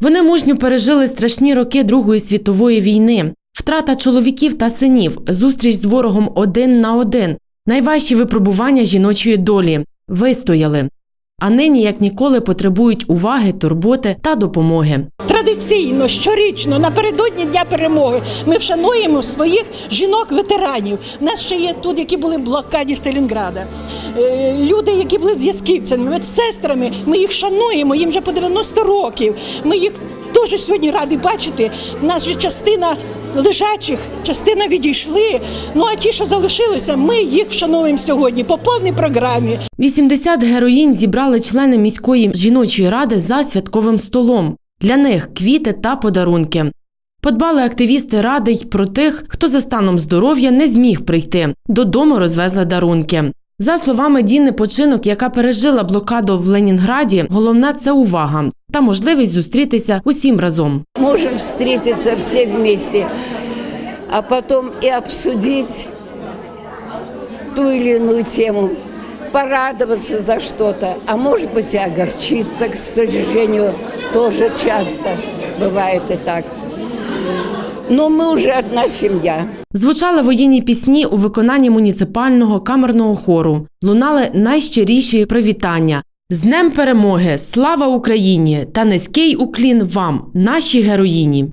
Вони мужньо пережили страшні роки Другої світової війни, втрата чоловіків та синів, зустріч з ворогом один на один, найважчі випробування жіночої долі вистояли. А нині, як ніколи, потребують уваги, турботи та допомоги. Традиційно, щорічно, напередодні Дня перемоги, ми вшануємо своїх жінок-ветеранів. У нас ще є тут, які були в блокаді Сталінграда. Е, Люди, які були зв'язківцями, медсестрами, ми їх шануємо, їм вже по 90 років. Ми їх дуже сьогодні раді бачити. У нас же частина лежачих, частина відійшли. Ну а ті, що залишилися, ми їх вшановуємо сьогодні по повній програмі. 80 героїнь зібрали члени міської жіночої ради за святковим столом. Для них квіти та подарунки. Подбали активісти ради й про тих, хто за станом здоров'я не зміг прийти. Додому розвезли дарунки. За словами Діни Починок, яка пережила блокаду в Ленінграді, головне це увага та можливість зустрітися усім разом. можем встретиться все вместе, а потом и обсудить ту или иную тему, порадоваться за что-то, а может быть и огорчиться, к сожалению, тоже часто бывает и так. Но мы уже одна семья. Звучали воєнні пісні у виконанні муніципального камерного хору. Лунали найщиріші привітання. З Днем перемоги! Слава Україні! Та низький уклін вам, наші героїні!